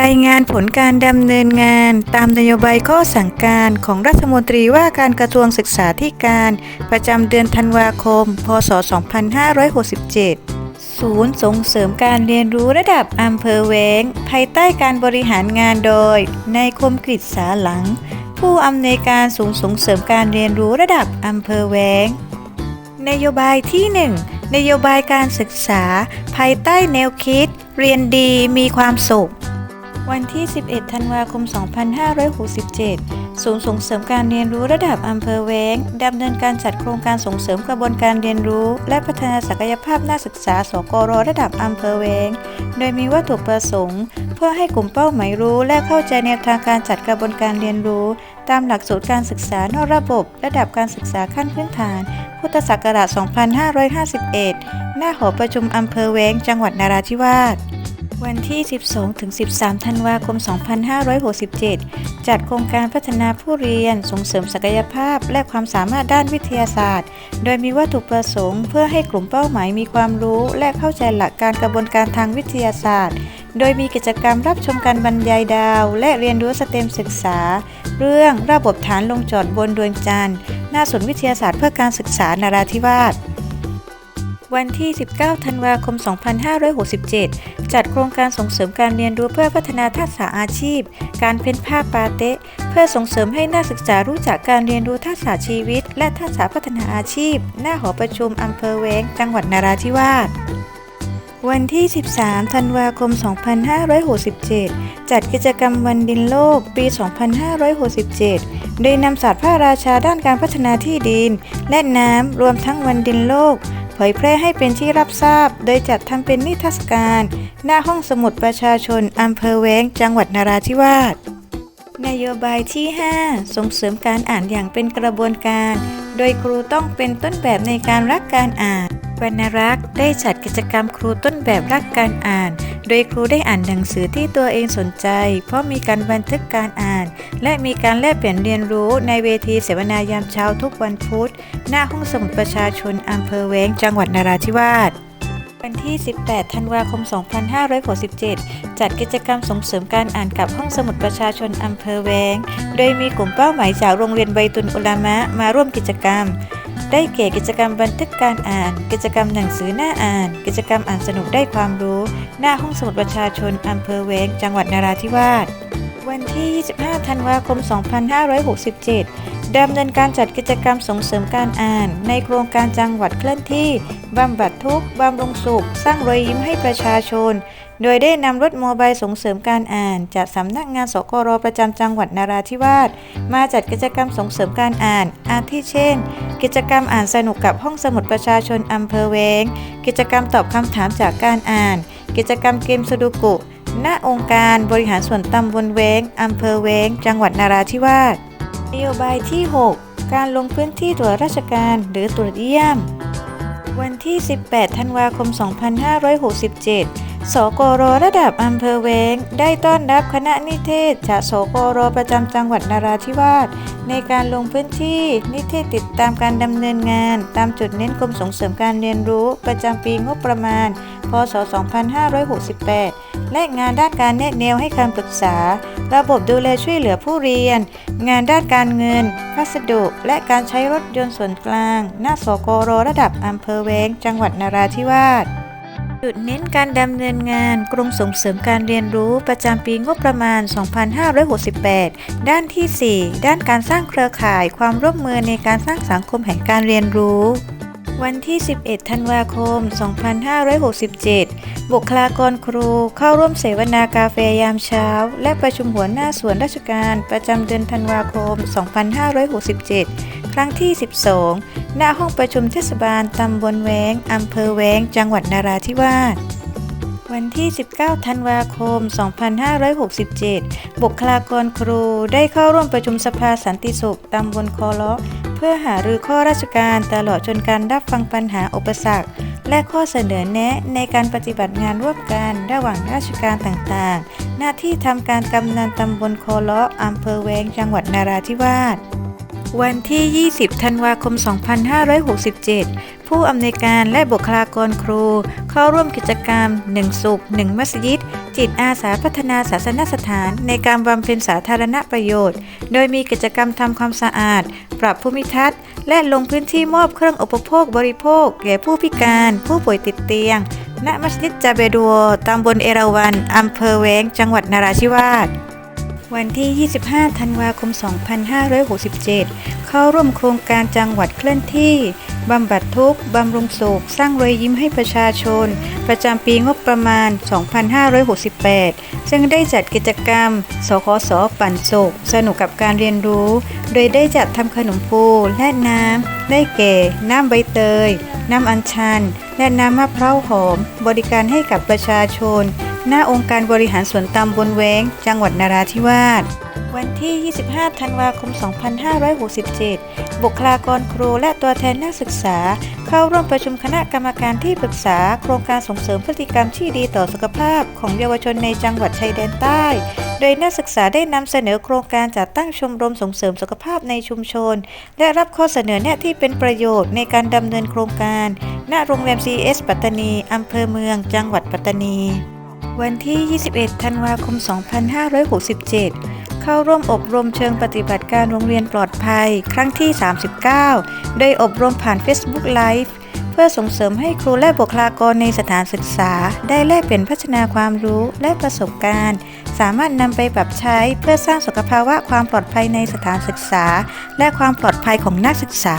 รายงานผลการดำเนินงานตามนโยบายข้อสั่งการของรัฐมนตรีว่าการกระทรวงศึกษาธิการ ประจำเดือนธันวาคม พศ 2567 ศูนย์ส่งเสริมการเรียนรู้ระดับอำเภอแวง ภายใต้การบริหารงานโดยนายคมกฤษสาหลัง ผู้อำนวยการศูนย์ส่งเสริมการเรียนรู้ระดับอำเภอแวง นโยบายที่ 1 นโยบายการศึกษา ภายใต้แนวคิด เรียนดีมีความสุข วันที่ 11 ธันวาคม 2567 ศูนย์ส่งเสริมการเรียนรู้ระดับอำเภอแวงดำเนินการจัดโครงการส่งเสริมกระบวนการเรียนรู้ และพัฒนาศักยภาพนักศึกษา สกรระดับอำเภอแวง โดยมีวัตถุประสงค์ เพื่อให้กลุ่มเป้าหมายรู้ และเข้าใจแนวทางการจัดกระบวนการเรียนรู้ ตามหลักสูตรการศึกษานอกระบบ ระดับการศึกษาขั้นพื้นฐาน พุทธศักราช 2551 หน้าหอประชุมอำเภอแวงจังหวัดนราธิวาส วันที่ 12-13 ธันวาคม 2567 จัดโครงการพัฒนาผู้เรียนส่งเสริมศักยภาพและความสามารถด้านวิทยาศาสตร์ โดยมีวัตถุประสงค์ เพื่อให้กลุ่มเป้าหมายมีความรู้ และเข้าใจหลักการกระบวนการทางวิทยาศาสตร์ โดยมีกิจกรรมรับชมการบรรยายดาว และเรียนรู้สเต็มศึกษา เรื่องระบบฐานลงจอดบนดวงจันทร์ หน้าศูนย์วิทยาศาสตร์เพื่อการศึกษานราธิวาส วันที่ 19 ธันวาคม 2567 จัดโครงการส่งเสริมการเรียนรู้เพื่อพัฒนาทักษะอาชีพ การเพ้นผ้าปาเต๊ะเพื่อส่งเสริมให้นักศึกษารู้จักการเรียนรู้ทักษะชีวิต และทักษะพัฒนาอาชีพ หน้าหอประชุมอำเภอแวงจังหวัดนราธิวาสวันที่ 13 ธันวาคม 2567 จัดกิจกรรมวันดินโลก ปี 2567 โดยนำศาสตร์พระราชาด้านการพัฒนาที่ดิน และน้ำ รวมทั้งวันดินโลก เผยแพร่ให้เป็นที่รับทราบ โดยจัดทำเป็นนิทรรศการ หน้าห้องสมุดประชาชนอำเภอแว้ง จังหวัดนราธิวาสนโยบายที่ 5 ส่งเสริมการอ่านอย่างเป็นกระบวนการ โดยครูต้องเป็นต้นแบบในการรักการอ่าน วรรณรักษ์ได้จัดกิจกรรมครูต้นแบบรักการอ่าน โดยครูได้อ่านหนังสือที่ตัวเองสนใจ เพราะมีการบันทึกการอ่าน และมีการแลกเปลี่ยนเรียนรู้ในเวทีเสวนายามเช้าทุกวันพุธ หน้าห้องสมุดประชาชนอำเภอแวงจังหวัดนราธิวาสวันที่ 18 ธันวาคม 2567 จัดกิจกรรมส่งเสริมการอ่านกับห้องสมุดประชาชนอำเภอแวง โดยมีกลุ่มเป้าหมายจากโรงเรียนใบตุนอุลามะมาร่วมกิจกรรม ได้แก่กิจกรรมบันทึกการอ่าน กิจกรรมหนังสือหน้าอ่าน กิจกรรมอ่านสนุกได้ความรู้ หน้าห้องสมุดประชาชนอำเภอแวงจังหวัดนราธิวาส วันที่ 25 ธันวาคม 2567 ดำเนินการจัดกิจกรรมส่งเสริมการอ่าน ในโครงการจังหวัดเคลื่อนที่ บำบัดทุกข์บำรุงสุข สร้างรอยยิ้มให้ประชาชน โดยได้นำรถโมบายส่งเสริมการอ่าน จากสำนักงานสกรประจำจังหวัดนราธิวาส มาจัดกิจกรรมส่งเสริมการอ่าน อาทิเช่น กิจกรรมอ่านสนุกกับห้องสมุดประชาชนอำเภอแวง กิจกรรมตอบคำถามจากการอ่าน กิจกรรมเกมสุดุกุ ณองค์การบริหารส่วนตำบลเวงอำเภอเวง จังหวัดนราธิวาสนโยบายที่ 6 การลงพื้นที่ตรวจราชการหรือตรวจเยี่ยม วันที่ 18 ธันวาคม 2567 สกรระดับอำเภอแวง ได้ต้อนรับคณะนิเทศจากสกรประจำจังหวัดนราธิวาสในการลงพื้นที่นิเทศติดตามการดำเนินงาน ตามจุดเน้นกรมส่งเสริมการเรียนรู้ประจำปีงบประมาณ พศ 2568 และงานด้านการแนะแนวให้คำปรึกษา ระบบดูแลช่วยเหลือผู้เรียน งานด้านการเงิน พัสดุ และการใช้รถยนต์ส่วนกลาง หน้าสกรระดับอำเภอแวง จังหวัดนราธิวาส จุดเน้นการดำเนินงานกรมส่งเสริมการเรียนรู้ประจำปีงบประมาณ 2568 ด้านที่ 4 ด้านการสร้างเครือข่ายความร่วมมือในการสร้างสังคมแห่งการเรียนรู้ วันที่ 11 ธันวาคม 2567 บุคลากรครูเข้าร่วมเสวนากาแฟยามเช้า และประชุมหัวหน้าส่วนราชการประจำเดือนธันวาคม 2567 ครั้งที่ 12หน้าห้องประชุมเทศบาลตำบลแวงอำเภอแวง จังหวัดนราธิวาส วันที่ 19 ธันวาคม 2567 บุคลากรครูได้เข้าร่วมประชุมสภาสันติสุขตำบลคอเลาะ เพื่อหารือข้อราชการตลอดจนการรับฟังปัญหาอุปสรรคและข้อเสนอแนะในการปฏิบัติงานร่วมกันระหว่างราชการต่างๆ หน้าที่ทำการกำนันตำบลคอเลาะอำเภอแวงจังหวัดนาราธิวาส วันที่ 20 ธันวาคม 2567 ผู้อำนวยการและบุคลากรครู เข้าร่วมกิจกรรม 1 สุข 1 มัสยิด จิตอาสาพัฒนาศาสนสถาน ในการบำเพ็ญสาธารณประโยชน์ โดยมีกิจกรรมทำความสะอาด ปรับภูมิทัศน์ และลงพื้นที่มอบเครื่องอุปโภคบริโภค แก่ผู้พิการ ผู้ป่วยติดเตียง ณ มัสยิดจาเบดัวตำบลเอราวันอำเภอแว้งจังหวัดนราธิวาส วันที่ 25 ธันวาคม 2567 เข้าร่วมโครงการจังหวัดเคลื่อนที่ บำบัดทุกข์ บำรุงสุข สร้างรอยยิ้มให้ประชาชน ประจำปีงบประมาณ 2568 ซึ่งได้จัดกิจกรรม สคสปั่นสุข สนุกกับการเรียนรู้ โดยได้จัดทำขนมปูและน้ำ ได้แก่ น้ำใบเตย น้ำอัญชัน และน้ำมะพร้าวหอม บริการให้กับประชาชน หน้าองค์การบริหารส่วนตำบลแวง จังหวัดนราธิวาส วันที่ 25 ธันวาคม 2567 บุคลากรครูและตัวแทนนักศึกษา เข้าร่วมประชุมคณะกรรมการที่ปรึกษา โครงการส่งเสริมพฤติกรรมที่ดีต่อสุขภาพ ของเยาวชนในจังหวัดชายแดนใต้ โดยนักศึกษาได้นำเสนอโครงการจัดตั้งชมรมส่งเสริมสุขภาพในชุมชน และรับข้อเสนอแนะที่เป็นประโยชน์ในการดำเนินโครงการ ณ โรงแรม CS ปัตตานีอำเภอเมือง จังหวัดปัตตานี วันที่ 21 ธันวาคม 2567 เข้าร่วมอบรมเชิงปฏิบัติการโรงเรียนปลอดภัย ครั้งที่ 39 โดยอบรมผ่าน Facebook Live เพื่อส่งเสริมให้ครูและบุคลากรในสถานศึกษา ได้แลกเปลี่ยนพัฒนาความรู้และประสบการณ์ สามารถนำไปปรับใช้เพื่อสร้างสุขภาวะความปลอดภัยในสถานศึกษา และความปลอดภัยของนักศึกษา